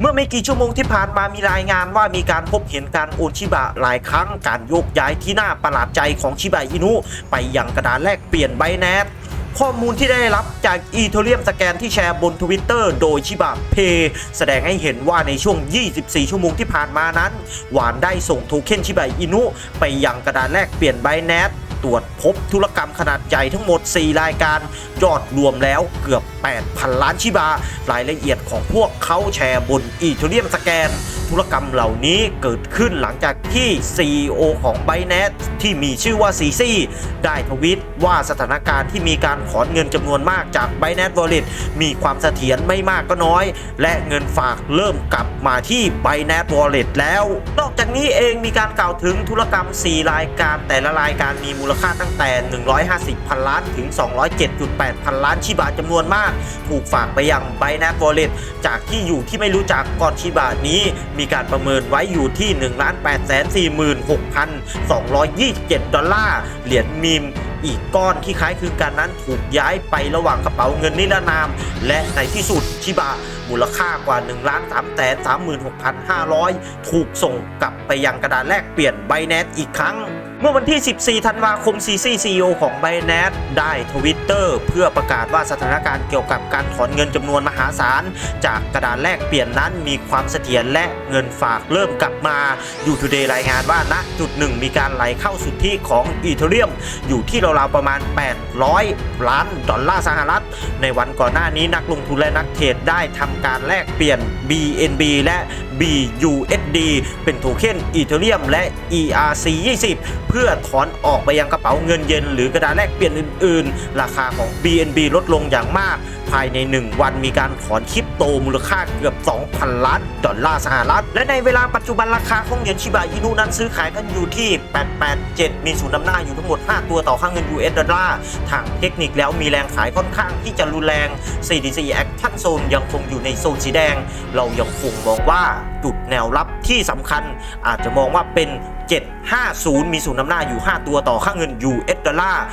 เมื่อไม่กี่ชั่วโมงที่ผ่านมามีรายงานว่ามีการพบเห็นการโอนชิบะหลายครั้งการโยกย้ายที่น่าประหลาดใจของชิบะอินุ ไปยังกระดานแลกเปลี่ยนไบแนสข้อมูลที่ได้รับจากอีเทเรียมสแกนที่แชร์บนทวิตเตอร์โดยชิบะเพ แสดงให้เห็นว่าในช่วง 24 ชั่วโมงที่ผ่านมานั้น หวานได้ส่งโทเค็นชิบะอินุ ไปยังกระดานแลกเปลี่ยนไบแนส ตรวจพบธุรกรรมขนาดใหญ่ทั้งหมด 4 รายการยอดรวมแล้วเกือบ 8,000 ล้านชิบา รายละเอียดของพวกเขาแชร์บนอีเทเรียมสแกน ธุรกรรมเหล่านี้เกิดขึ้นหลังจากที่ CEO ของ b i n a n c e ที่มีชื่อว่าซีซีได้ทวิตว่าสถานการณ์ที่มีการถอนเงินจำนวนมากจาก b i n a n c e Wallet มีความเสถียรไม่มากก็น้อย และเงินฝากเริ่มกลับมาที่ b i n a n c e Wallet แล้ว นอกจากนี้เองมีการกล่าวถึงธุรกรรม 4 รายการแต่ละรายการมีมูลูลค่าตั้งแต่ 150 พันล้านถึง 207.8 พันล้านชิบาจำนวนมาก ถูกฝากไปยัง b i n a n c e Wallet จากที่อยู่ที่ไม่รู้จักก่อนชิบานี้ มีการประเมินไว้อยู่ที่ 1,846,227 ดอลลาร์เหรียญมีมอีกก้อนที่คล้ายคลึงกันนั้นถูกย้ายไประหว่างกระเป๋าเงินนิรนาม และในที่สุดชิบะมูลค่ากว่า 1,336,500 ถูกส่งกลับไปยังกระดานแลกเปลี่ยนไบแน c e อีกครั้ง เมื่อวันที่ 14 ธันวาคม CC CEO ของ b i n a n c e ได้ทวิตเตอร์เพื่อประกาศว่าสถานการณ์เกี่ยวกับการถอนเงินจำนวนมหาศาล จากกระดานแลกเปลี่ยนนั้นมีความเสถียรและเงินฝากเริ่มกลับมายูทูเดย์รายงานว่าณจุดหนึ่งมีการไหลเข้าสุทธิของอีเทเรียม อยู่ที่ราวๆประมาณ 800 ล้านดอลลาร์สหรัฐ ในวันก่อนหน้านี้นักลงทุนและนักเทรดได้ทำการแลกเปลี่ยน BNB และ BUSD เป็นโทเค็นอีเทเรียมและ ERC20 เพื่อถอนออกไปยังกระเป๋าเงินเย็น หรือกระดาษแลกเปลี่ยนอื่น ๆ ราคาของ BNB ลดลงอย่างมาก ภายใน 1 วันมีการถอนคริปโตมูลค่าเกือบ 2,000 ล้านดอลลาร์สหรัฐ และในเวลาปัจจุบันราคาของเหรียญชิบะอินุนั้นซื้อขายกันอยู่ที่ 887 มีศูนย์นำหน้าอยู่ทั้งหมด 5 ตัวต่อค่าเงิน US ดอลลาร์ทางเทคนิคแล้วมีแรงขายค่อนข้างที่จะรุนแรง CDC Action Zone ยังคงอยู่ในโซนสีแดง เรายังคงมองว่า จุดแนวรับที่สำคัญ อาจจะมองว่าเป็น 750 มีศูนย์นำหน้าอยู่ 5 ตัวต่อค่าเงิน US ดอลลาร์